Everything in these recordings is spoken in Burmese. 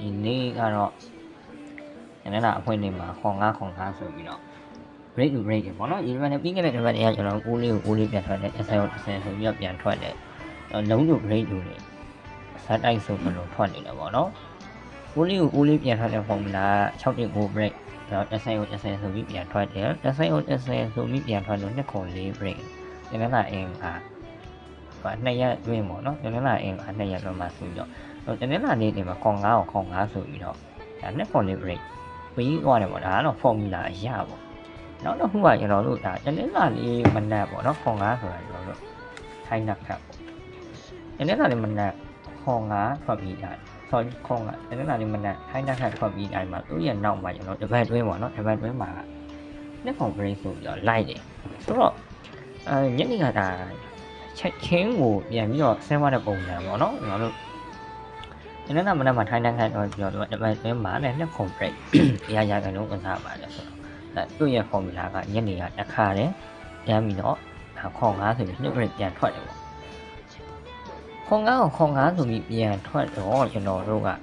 အားလုံးပဲမင်္ဂလာပါကျွန်တော်တို့ဒီနေ့ကတော့ညနေနာအဖွင့်နေမှာခေါင်ငါခေါင်ငါဆိုပြီးတော့ break to break ပေါ့နော်ဒီမှာလည်းပြီးခဲ့တဲ့တစ်ပတ်တည်းကကျွန်တော်ဦးလေးကိုဦးလေးပြန်ထွက်တယ်အဆယ်ကိုအဆယ်ဆိုပြီးတော့ပြန်ထွက်တယ်လုံးတို့ break တို့နေဇက်တိုက်ဆိုပြီးတော့ထွက်နေတယ်ပေါ့နော်ဦးလေးကိုဦးလေးပြန်ထွက်တဲ့ပုံလာ6.5 break တော့အဆယ်ကိုအဆယ်ဆိုပြီးပြန်ထွက်တယ်အဆယ်ကိုအဆယ်ဆိုပြီးပြန်ထွက်လို့နှစ်ခု4 break ညနေနာအင်ကဘာနှစ်ရက်တွင်းပေါ့နော်ညနေနာအင်ကနှစ်ရက်တော့မှဆိုပြီးတော့ တော့တနင်္လာနေ့ဒီမှာခေါင်9ကိုခေါင်9ဆိုပြီးတော့ဒါနဲ့ for break ပြီးသွားတယ်ပေါ့ဒါကတော့ formula အရာပေါ့နောက်တော့ခုကကျွန်တော်တို့ဒါတနင်္လာနေ့မနက်ပေါ့နော်ခေါင်9ဆိုတာကျွန်တော်တို့ထိုင်းနက်ခတ်ပေါ့တနင်္လာနေ့မနက်ခေါင်9ထွက်ပြီးတာ sorry ခေါင်9တနင်္လာနေ့မနက်ထိုင်းနက်ခတ်ထွက်ပြီးတိုင်းမှာသူ့ရဲ့နောက်မှာကျွန်တော်တပတ်တွင်းပေါ့နော်တပတ်တွင်းမှာနှစ်ခေါင် break ဆိုပြီးတော့လိုက်တယ်ဆိုတော့အဲညနေကဒါချက်ချင်းကိုပြန်ပြီးတော့ဆင်းသွားတဲ့ပုံစံပေါ့နော်ကျွန်တော်တို့ ဒီနေ့ကမနက်မှာထိုင်းတန်းခိုင်းတော့ပြောတော့တပတ်တွင်းမှာလည်းနှစ်ခု break ရရကန်လုံးကစားပါတယ်ဆိုတော့အဲသူ့ရဲ့ formula ကညနေကတစ်ခါတည်းရမ်းပြီးတော့ခေါင်9ဆိုပြီးနှစ် break ပြန်ထွက်တယ်ပေါ့ခေါင်9ကိုခေါင်9ဆိုပြီးပြန်ထွက်တော့ကျွန်တော်တို့ကဒါ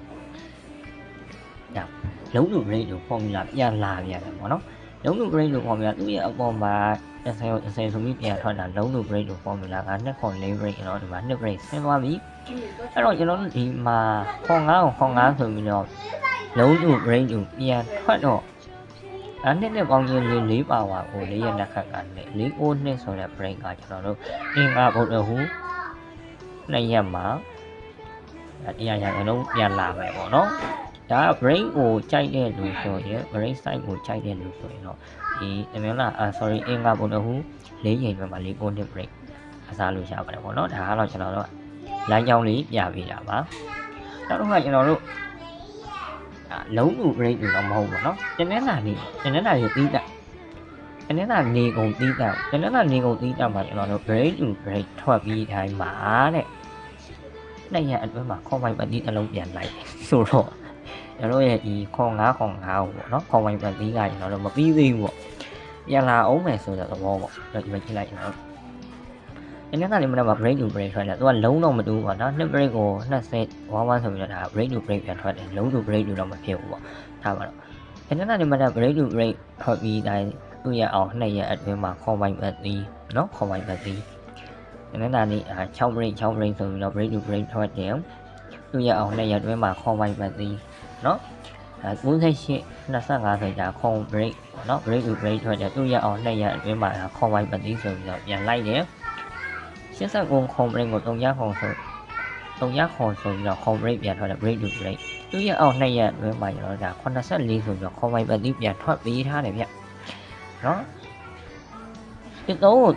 လုံးလူ break လို့ formula ပြန်လာပြန်တယ်ပေါ့နော် လုံးလူ break လို့ formula သူ့ရဲ့အပေါ်မှာ30ကို30ဆိုပြီးပြန်ထွက်တာလုံးလူ break လို့ formula ကနှစ်ခု4 break တော့ဒီမှာနှစ် break ဆင်းသွားပြီအဲ့တော့ကျွန်တော်တို့ဒီမှာခေါင်ငါးကိုခေါင်ငါးဆိုပြီးတော့လုံးတူ brain တူပြန်ထွက်တော့အဲ့နှစ်နှစ်ပေါင်းချင်းလေးလေးပါဝါကိုလေးရနှစ်ခက်ကလည်းလေးအိုးနှစ်ဆိုတဲ့ brain ကကျွန်တော်တို့အင်္ဂါဘုဒ္ဓဟူနှစ်ရက်မှာတရားရအလုံးပြန်လာမယ်ပေါ့နော် ဒါ brain ကိုကြိုက်တဲ့လူဆိုရင် brain site ကိုကြိုက်တဲ့လူဆိုရင်တော့ဒီတမန်လားအာ sorry အင်္ဂါဘုဒ္ဓဟူလေးရင်ပဲမှာလေးအိုးနှစ် brain အစားလို့ရပါတယ်ပေါ့နော်ဒါကတော့ကျွန်တော်တို့ လမ်းကြောင်းလေးပြပေးတာပါနောက်တစ်ခါကျွန်တော်တို့အာလုံးလူ break တွေတော့မဟုတ်ဘူးเนาะတနင်္လာနေ့တနင်္လာနေ့ပြီးတာတနင်္လာနေ့ကုန်ပြီးတာတနင်္လာနေ့ကုန်ပြီးတာမှာကျွန်တော်တို့ break to break ထွက်ပြီးတိုင်းမှာတဲ့နှစ်ရက်အတွင်းမှာခေါင်းပိုင်ပတ်တီးအလုံးပြန်လိုက်တယ်ဆိုတော့ ကျွန်တော်ရဲ့ဒီခွန်9ခွန်9ကိုပေါ့နော်ခွန်ဝိုင်ပတ်4ကကျွန်တော်တို့မပြီးသေးဘူးပေါ့ပြန်လာအောင်မယ်ဆိုတဲ့သဘောပေါ့ကျွန်တော်ဒီမှာကြည့်လိုက်ကျွန်တော်အင်းကလည်းမနက်မှာ break to break ထွက်တယ်သူကလုံးတော့မတူဘူးပေါ့နော်နှစ် break ကို20 11ဆိုပြီးတော့ဒါ break to break ပြန်ထွက်တယ်လုံး to break လို့တော့မဖြစ်ဘူးပေါ့ဒါပါတော့အင်းကလည်းမနက် break to break ထွက်ပြီးတိုင်းသူ့ရအောင်နှစ်ရက်အတွင်းမှာ combine ပတ်သည်နော် combine ပတ်သည်အင်းကလည်း6 break 6 break ဆိုပြီးတော့ break to break ထွက်တယ်သူ့ရအောင်နှစ်ရက်အတွင်းမှာ combine ပတ်သည် နော်။အဲ98 25ဆိုကြခေါ် break ပေါ့နော် break to break ထွက်တယ်။သူ့ရဲ့အောင်နှစ်ရက်အတွင်းမှာခေါ်ပိုင်ပတ်သည်ဆိုပြီးတော့ပြန်လိုက်တယ်။89ခုံ break ကို3ရခုံဆို3ရခုံဆိုပြီးတော့ home break ပြန်ထွက်တယ် break to break သူရဲ့အောက်2ရက်အတွင်းမှာကျွန်တော်တို့က84ဆိုပြီးတော့ home break ပတ်ပြီးပြန်ထွက်ပေးထားတယ်ဗျနော်ဒီတော့ကို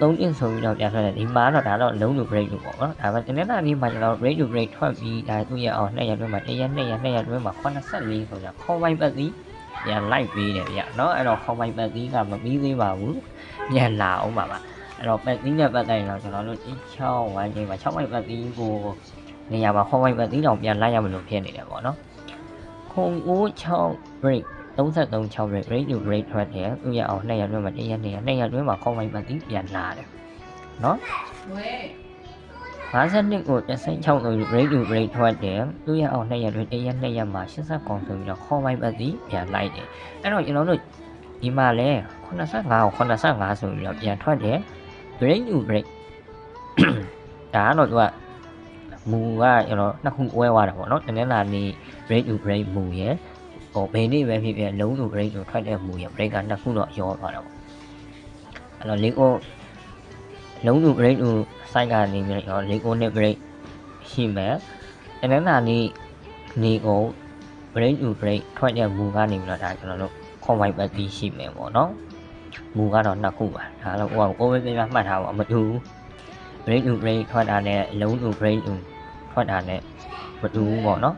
3တင်ဆိုပြီးတော့ပြန်ထွက်တယ်ဒီမှာတော့ဒါတော့လုံးလူ break လို့ပေါ့နော်ဒါပေမဲ့ဒီနေ့နေ့မှာကျွန်တော် break to break ထွက်ပြီးဒါသူရဲ့အောက်2ရက်အတွင်းမှာ1ရက်2ရက်2ရက်အတွင်းမှာ84ဆိုပြီးတော့ home break ပတ်ပြီးပြန်လိုက်ပေးတယ်ဗျနော်အဲ့တော့ home break ပတ်ပြီးကမပြီးသေးပါဘူးပြန်လာအောင်ပါပါအဲ့တော့ပတ်သီးနဲ့ပတ်တိုင်းတော့ကျွန်တော်တို့ဒီ 6ဝိုင်းချိန်မှာ6ဝိုင်းပတ်သီးကိုနေရာမှာခေါင်းဝိုင်းပတ်သီးတောင်ပြန်လိုက်ရမလို့ဖြစ်နေတယ်ပေါ့နော်ခုံဦး6 break 33 6 break break to break ထွက်တယ်သူရအောင်2ရက်တွင်းမှာ1ရက်2ရက်2ရက်တွင်းမှာခေါင်းဝိုင်းပတ်သီးပြန်လာတယ်နော်ဝဲ52ကို36ဆိုပြီး break to break ထွက်တယ်သူရအောင်2ရက်တွင်း1ရက်2ရက်မှာ80ကောင်ဆိုပြီးတော့ခေါင်းဝိုင်းပတ်သီးပြန်လိုက်တယ်အဲ့တော့ကျွန်တော်တို့ဒီမှာလဲ85ကို85ဆိုပြီးတော့ပြန်ထွက်တယ် break to break ဒါကတော့သူကမူကကျွန်တော်နှစ်ခုဝဲသွားတာပေါ့နော်တနင်္လာနေ့ break to break မူရယ် ဟိုဘယ်နေ့ပဲဖြစ်ဖြစ်လုံးလို့ break ကိုထွက်တဲ့မူရယ် break ကနှစ်ခုတော့ရောသွားတာပေါ့အဲ့တော့လေးကိုလုံးလို့ break ကို site ကနေပြီးတော့လေးကိုနဲ့ break ရှိမယ်တနင်္လာနေ့နေ့ကို break to break ထွက်တဲ့မူကနေပြီးတော့ဒါကျွန်တော်တို့ combine ပတ်ပြီးရှိမယ်ပေါ့နော်မူကတော့နှစ်ခုပါဒါတော့ဟိုကကိုယ်ပဲပြန်မှတ်ထားပါမတူဘူး break to break ထွက်တာနဲ့လုံး to break to ထွက်တာနဲ့မတူဘူးပေါ့နော်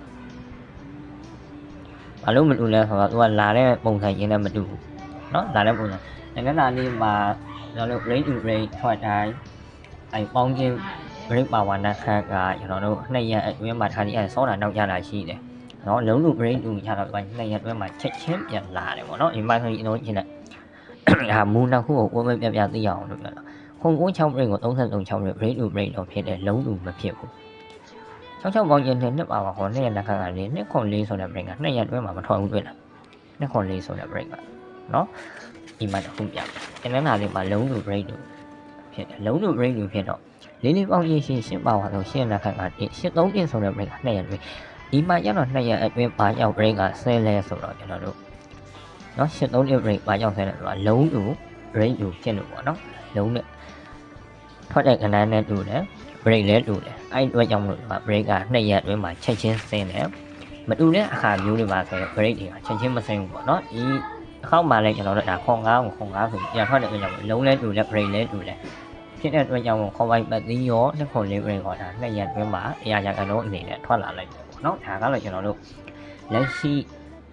ဘာလို့မတူလဲဆိုတော့သူကလာတဲ့ပုံစံရင်းနဲ့မတူဘူးเนาะလာတဲ့ပုံစံနိုင်ငံသားလေးမှာကျွန်တော်တို့ break to break ထွက်တိုင်းအဲပေါင်းချင်း break power နဲ့ခက်ကကျွန်တော်တို့နှစ်ရက်အတွင်းမှာထားပြီးအဲစောတာနောက်ကြတာရှိတယ်เนาะလုံး to break to ရတော့နှစ်ရက်အတွင်းမှာချက်ချင်းပြန်လာတယ်ပေါ့เนาะဒီမှာဆိုရင်ကျွန်တော်ချင်းနဲ့ ဒါမူနှစ်ခုကိုဝဲဝဲပြပြသိရအောင်လို့ပြောတာခုံကုန်း6 break ကို33 6 break break to break တော့ဖြစ်တယ်လုံးလူမဖြစ်ဘူး 66ပေါင်းရင်နှစ်ပါပါခေါ်နှစ်ရက်လက်ခတ်ကလေးနှစ်ခွန်လေးဆိုတဲ့ break ကနှစ်ရက်တွဲမှာမထွက်ဘူးတွေ့လားနှစ်ခွန်လေးဆိုတဲ့ break ကနော်ဒီမှာတစ်ခုပြမယ်ကျန်တဲ့နာလေးမှာလုံးလူ break လို့ဖြစ်တယ်လုံးလူ break လို့ဖြစ်တော့လေးလေးပေါင်းရင်ရှင်းရှင်းပါပါဆိုရှင်းလက်ခတ်ကဒီ83ပြင်ဆိုတဲ့ break ကနှစ်ရက်တွဲဒီမှာကျတော့နှစ်ရက်အတွင်းပါရောက် break ကဆဲလဲဆိုတော့ကျွန်တော်တို့နော်83ပြင် break ပါရောက်ဆဲလဲဆိုတော့လုံးလူ break လို့ဖြစ်လို့ပေါ့နော်လုံးနဲ့ထွက်တဲ့ကဏ္ဍနဲ့တူတယ် break လဲတူတယ်အဲ့ဒီအတွက်ကြောင့်မလို့ဒီမှာ break ကနှစ်ရက်အတွင်းမှာချက်ချင်းဆင်းတယ်မတူတဲ့အခါမျိုးတွေမှာဆိုရင် break တွေကချက်ချင်းမဆင်းဘူးပေါ့နော်ဒီအခောက်မှာလဲကျွန်တော်တို့ဒါခွန်9ကိုခွန်9ဆိုပြန်ထွက်တဲ့အတွက်ကြောင့်လုံးလဲတူလဲ break လဲတူလဲဖြစ်တဲ့အတွက်ကြောင့်ခွန်ပိုက်ပတ်သီးရောနှစ်ခွန်လေး break ဟောဒါနှစ်ရက်အတွင်းမှာအရာရာကတော့အနေနဲ့ထွက်လာလိုက်တယ်ပေါ့နော်ဒါကတော့ကျွန်တော်တို့လက်ရှိ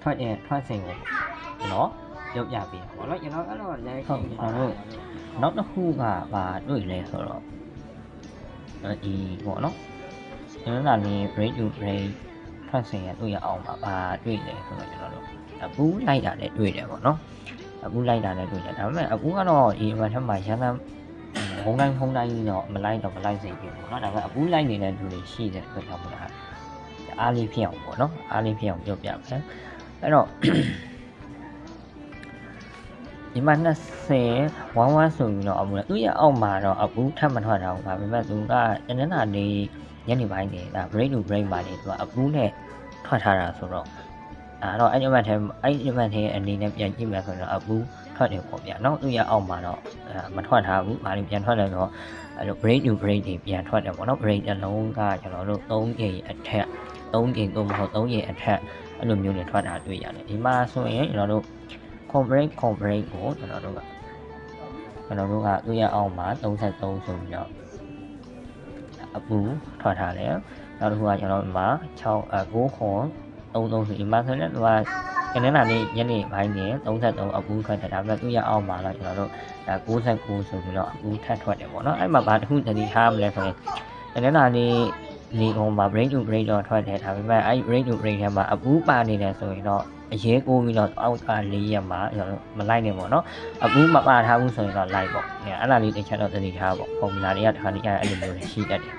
ထွက်တဲ့ထွက်စဉ်ကိုနော်ရုပ်ပြပေးပါပေါ့နော်ကျွန်တော်ကတော့လက်ရှိကျွန်တော်တို့နောက်တစ်ခုကဘာတွေ့လဲဆိုတော့ ဒီပေါ့နော်ကျွန်တော်ကနေ break to break ထွက်စင်ရတွေ့ရအောင်ပါဘာတွေ့လဲဆိုတော့ကျွန်တော်တို့အပူးလိုက်တာလည်းတွေ့တယ်ပေါ့နော်အပူးလိုက်တာလည်းတွေ့တယ်ဒါပေမဲ့အပူးကတော့ဒီအမှန်ထက်မှာရန်တမ်းဘုံတိုင်းဘုံတိုင်းတော့မလိုက်တော့မလိုက်စေဘူးပေါ့နော်ဒါပေမဲ့အပူးလိုက်နေတဲ့လူတွေရှိတဲ့အတွက်ကြောင့်မလားအားလေးဖြစ်အောင်ပေါ့နော်အားလေးဖြစ်အောင်ပြောပြမယ်အဲ့တော့ ဒီမှာ20ဝမ်းဝမ်းဆိုပြီးတော့အမှုလဲသူရအောက်မှာတော့အပူထပ်မထွက်တာဘူးဒါပေမဲ့သူကတနင်္လာနေ့ညနေပိုင်းနေဒါ break to break မှာနေသူကအပူနဲ့ထွက်ထားတာဆိုတော့အဲ့တော့အဲ့ဒီမှတ်ထဲအဲ့ဒီမှတ်ထဲအနေနဲ့ပြန်ကြည့်မယ်ဆိုတော့အပူထွက်တယ်ပေါ့ဗျာနော်သူရအောက်မှာတော့မထွက်ထားဘူးဘာလို့ပြန်ထွက်လဲဆိုတော့အဲ့လို break to break တွေပြန်ထွက်တယ်ပေါ့နော် break တစ်လုံးကကျွန်တော်တို့3ချိန်အထက်3ချိန်သို့မဟုတ်3ချိန်အထက်အဲ့လိုမျိုးတွေထွက်တာတွေ့ရတယ်ဒီမှာဆိုရင်ကျွန်တော်တို့ compress compress ကိုကျွန်တော်တို့ကကျွန်တော်တို့ကသူ့ရဲ့အောက်မှာ33ဆိုပြီးတော့အပူထွက်ထားတယ်နောက်တစ်ခုကကျွန်တော်တို့မှာ6အ9ခွန်33ဆိုဒီမှာဆိုရင်သူကကနေနာနေ့ညနေပိုင်းနေ33အပူထွက်တယ်ဒါပေမဲ့သူ့ရဲ့အောက်မှာတော့ကျွန်တော်တို့ဒါ69ဆိုပြီးတော့အပူထပ်ထွက်တယ်ပေါ့နော်အဲ့မှာဘာတစ်ခုသတိထားမလဲဆိုရင်ကနေနာနေ့ နေကုန်မှာ brain to brain တော့ထွက်တယ်ဒါပေမဲ့အဲ့ brain to brain ထဲမှာအပူပါနေတယ်ဆိုရင်တော့အရေးကိုပြီးတော့အောက်က၄ရက်မှာကျွန်တော်မလိုက်နေပေါ့နော်အပူမပါထားဘူးဆိုရင်တော့လိုက်ပေါ့အဲ့ဒါလေးတစ်ချက်တော့သတိထားပေါ့ပုံမှန်တွေကတစ်ခါတည်းအဲ့လိုမျိုးရှိတတ်တယ်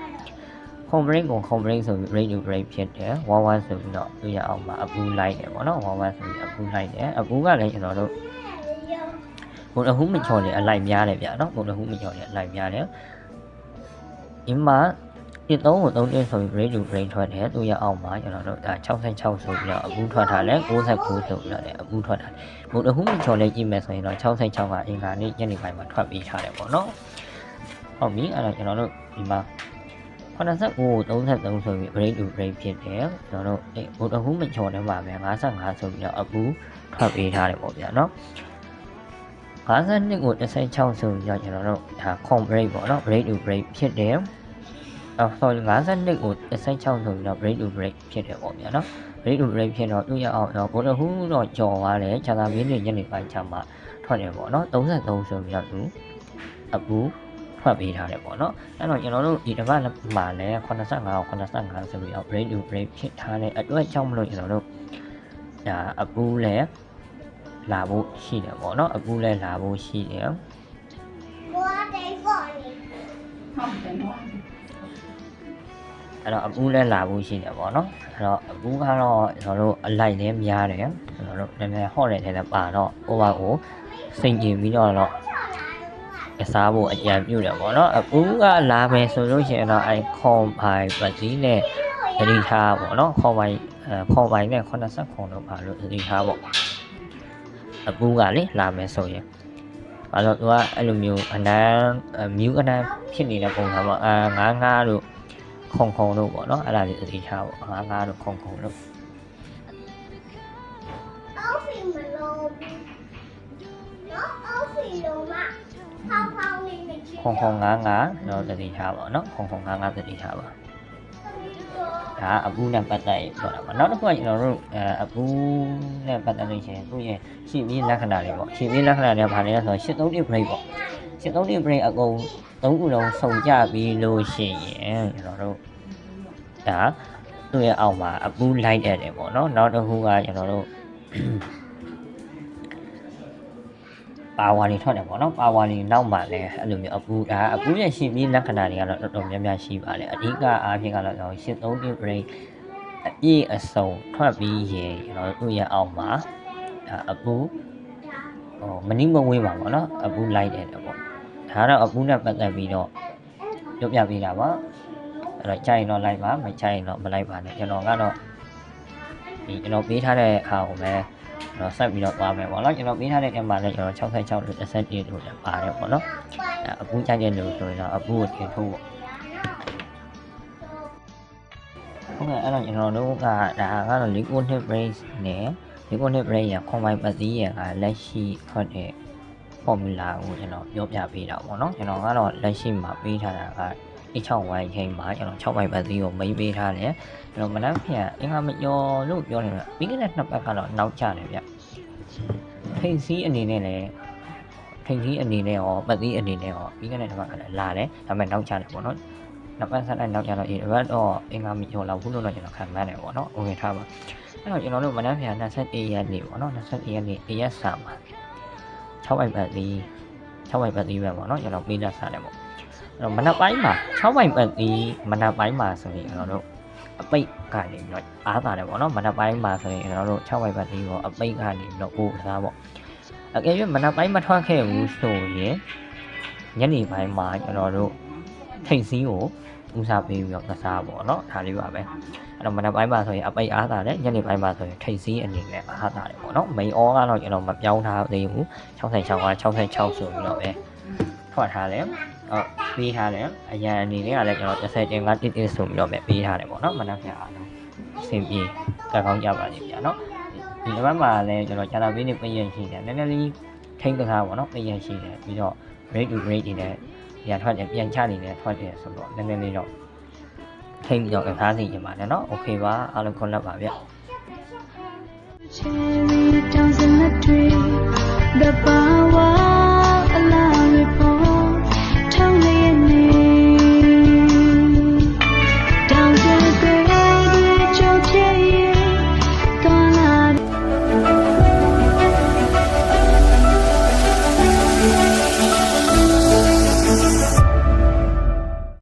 home break ကို home break ဆိုပြီး break to break ဖြစ်တယ်ဝါဝါဆိုပြီးတော့သူရအောင်မှာအပူလိုက်တယ်ပေါ့နော်ဝါဝါဆိုပြီးအပူလိုက်တယ်အပူကလည်းကျွန်တော်တို့ဘုံအဟုမချော်တယ်အလိုက်များတယ်ဗျာနော်ဘုံအဟုမချော်တယ်အလိုက်များတယ်ဒီမှာ ဒီသုံးကိုသုံးတင်းဆိုပြီး break to break ထွက်တယ်သူရအောင်မှာကျွန်တော်တို့ဒါ66ဆိုပြီးတော့အပူထွက်ထားတယ်69ဆိုပြီးတော့လည်းအပူထွက်ထားတယ်ဘုံအဟုမချော်လေးကြည့်မယ်ဆိုရင်တော့66ကအင်္ဂါနေ့ညနေပိုင်းမှာထွက်ပေးထားတယ်ပေါ့နော်ဟုတ်ပြီအဲ့တော့ကျွန်တော်တို့ဒီမှာ89ကို33ဆိုပြီး break to break ဖြစ်တယ်ကျွန်တော်တို့အဲဘုဒ္ဓဟူးမချော်တယ်ပါပဲ55ဆိုပြီးတော့အပူထွက်ပေးထားတယ်ပေါ့ဗျာနော်52ကို16ဆိုပြီးတော့ကျွန်တော်တို့ဒါ com break ပေါ့နော် break to break ဖြစ်တယ် အော် sorry 52ကို16ဆိုပြီးတော့ break to break ဖြစ်တယ်ပေါ့ဗျာနော် break to break ဖြစ်တော့သူရအောင်တော့ဘုဒ္ဓဟူးတော့ကြော်သွားတယ်ခြာသာမင်းတွေညနေပိုင်းချမှာထွက်တယ်ပေါ့နော်33ဆိုပြီးတော့သူအပူထွက်ပေးထားတယ်ပေါ့နော်အဲ့တော့ကျွန်တော်တို့ဒီတစ်ပတ်မှာလည်း85ကို85ဆိုပြီးတော့ break to break ဖြစ်ထားတဲ့အတွက်ကြောင့်မလို့ကျွန်တော်တို့ဒါအပူလည်းလာဖို့ရှိတယ်ပေါ့နော်အပူလည်းလာဖို့ရှိတယ်ကိုကတိတ်ပေါ်နေဟုတ်တယ်နော် အဲ့တော့အပူလည်းလာဖို့ရှိတယ်ပေါ့နော်အဲ့တော့အပူကတော့ကျွန်တော်တို့အလိုက်လည်းများတယ်ကျွန်တော်တို့နည်းနည်းဟော့တဲ့ထဲနဲ့ပါတော့ over ကိုစိတ်ကြည်ပြီးတော့တော့ကစားဖို့အကြံပြုတယ်ပေါ့နော်အပူကလာမယ်ဆိုလို့ရှိရင်တော့အဲခွန်ပိုင်ပတိနဲ့သတိထားပေါ့နော်ခွန်ပိုင်အဲခွန်ပိုင်နဲ့89ခွန်တော့ပါလို့သတိထားပေါ့အပူကလေလာမယ်ဆိုရင်ဘာလို့သူကအဲ့လိုမျိုးအနမ်းမြူးအနမ်းဖြစ်နေတဲ့ပုံစံပေါ့အာငါးငါးတို့ ခုံခုံတို့ပေါ့နော်အဲ့ဒါလေးသတိထားပေါ့ငါးငါးတို့ခုံခုံတို့အောက်ဖီမလို့နော်အောက်ဖီလုံးမဖောင်းဖောင်းလေးနဲ့ချစ်ခုံခုံငါးငါးတော့သတိထားပါနော်ခုံခုံငါးငါးသတိထားပါဒါအပူနဲ့ပတ်သက်ရပြောတာပါနောက်တစ်ခုကကျွန်တော်တို့အဲအပူနဲ့ပတ်သက်လို့ရှိရင်သူ့ရဲ့ရှင်းပြီးလက္ခဏာတွေပေါ့ရှင်းပြီးလက္ခဏာတွေဘာလဲဆိုတော့83 break ပေါ့ 83 break အကုန်သုံးခုလုံးစုံကြပြီးလို့ရှိရင်ကျွန်တော်တို့ဒါသူ့ရဲ့အောက်မှာအပူလိုက်တဲ့တယ်ပေါ့နော်နောက်တစ်ခုကကျွန်တော်တို့ပပါဝါတွေထွက်တယ်ပေါ့နော်ပါဝါတွေနောက်မှလည်းအဲ့လိုမျိုးအပူဒါအပူရဲ့ရှိပြီးလက္ခဏာတွေကတော့တော်တော်များများရှိပါတယ်အဓိကအားဖြင့်ကတော့ကျွန်တော်ရှစ်သုံးတိ break အပြည့်အစုံထွက်ပြီးရင်ကျွန်တော်တို့ရဲ့အောက်မှာဒါအပူဟိုမနိမဝေးပါပေါ့နော်အပူလိုက်တယ်ပေါ့ ဒါကတော့အပူနဲ့ပတ်သက်ပြီးတော့ပြောပြပေးတာပါအဲ့တော့ကြိုက်ရင်တော့လိုက်ပါမကြိုက်ရင်တော့မလိုက်ပါနဲ့ကျွန်တော်ကတော့ဒီကျွန်တော်ပေးထားတဲ့အားကိုပဲကျွန်တော်ဆက်ပြီးတော့သွားမယ်ပေါ့နော်ကျွန်တော်ပေးထားတဲ့နေရာမှာလည်းကျွန်တော်66လို့31လို့လည်းပါတယ်ပေါ့နော်အဲ့အပူကြိုက်တဲ့လူဆိုရင်တော့အပူကိုတင်ထိုးပေါ့ဟုတ်ကဲ့အဲ့တော့ကျွန်တော်တို့ကဒါကတော့ liquid hip brace နဲ့ liquid hip brace ရခွန်ပိုင်ပတ်သီးရကလက်ရှိထွက်တဲ့ formula ကိုကျွန်တော်ပြောပြပေးတာပေါ့နော်ကျွန်တော်ကတော့လက်ရှိမှာပေးထားတာက H6Y ချိန်မှာကျွန်တော်6 by battery ကိုမိပေးထားတယ်ကျွန်တော်မနက်ဖြန်အင်္ဂါမကျော်လို့ပြောနေတာပြီးခဲ့တဲ့နှစ်ပတ်ကတော့နောက်ကျတယ်ဗျထိန်စီးအနေနဲ့လည်းထိန်စီးအနေနဲ့ရောပတ်သီးအနေနဲ့ရောပြီးခဲ့တဲ့တစ်ပတ်ကလည်းလာတယ်ဒါပေမဲ့နောက်ကျတယ်ပေါ့နော်နောက်ပတ်ဆက်လိုက်နောက်ကျတော့ဒီတစ်ပတ်တော့အင်္ဂါမကျော်လောက်ဘူးလို့တော့ကျွန်တော်ခံမှန်းတယ်ပေါ့နော်ဟုတ်ကဲ့ထားပါအဲ့တော့ကျွန်တော်တို့မနက်ဖြန်24ရက်နေ့ပေါ့နော်24ရက်နေ့ AS စာမှာ 6ပိုင်ပတ်သီး6ပိုင်ပတ်သီးပဲပေါ့နော်ကျွန်တော်ပေးတတ်စားတယ်ပေါ့အဲ့တော့မနက်ပိုင်းမှာ6ပိုင်ပတ်ဒီမနက်ပိုင်းမှာဆိုရင်ကျွန်တော်တို့အပိတ်ကနေပြီးတော့အားသာတယ်ပေါ့နော်မနက်ပိုင်းမှာဆိုရင်ကျွန်တော်တို့6ပိုင်ပတ်ဒီကိုအပိတ်ကနေပြီးတော့ပို့စားပေါ့အကယ်၍မနက်ပိုင်းမထွက်ခဲ့ဘူးဆိုရင်ညနေပိုင်းမှာကျွန်တော်တို့ထိတ်စည်းကို ဦးစားပေးပြီးတော့ကစားပေါ့နော်ဒါလေးပါပဲအဲ့တော့မနက်ပိုင်းမှာဆိုရင်အပိတ်အားသာတယ်ညနေပိုင်းမှာဆိုရင်ထိတ်စည်းအနေနဲ့အားသာတယ်ပေါ့နော်မိန်အောကတော့ကျွန်တော်မပြောင်းထားသေးဘူး66က66ဆိုပြီးတော့ပဲထွက်ထားတယ်ဟုတ်ပေးထားတယ်အရန်အနေနဲ့ကလည်းကျွန်တော်30တင်ကတစ်တစ်ဆိုပြီးတော့ပဲပေးထားတယ်ပေါ့နော်မနက်ဖြန်အားလုံးအဆင်ပြေကကောင်းကြပါလိမ့်ဗျာနော်ဒီတစ်ပတ်မှာလည်းကျွန်တော်ဂျာတာပေးနေပြင်ရရှိတယ်နည်းနည်းလေးထိန်းကစားပေါ့နော်ပြင်ရရှိတယ်ပြီးတော့ rate to rate တွေနဲ့ ပြန်ထွက်တယ်ပြန်ချနေတယ်ထွက်တယ်ဆိုတော့နည်းနည်းလေးတော့ထိန်းပြီးတော့ကစားစီရင်ပါတယ်နော်โอเคပါအားလုံးခွန်လက်ပါဗျ Cherry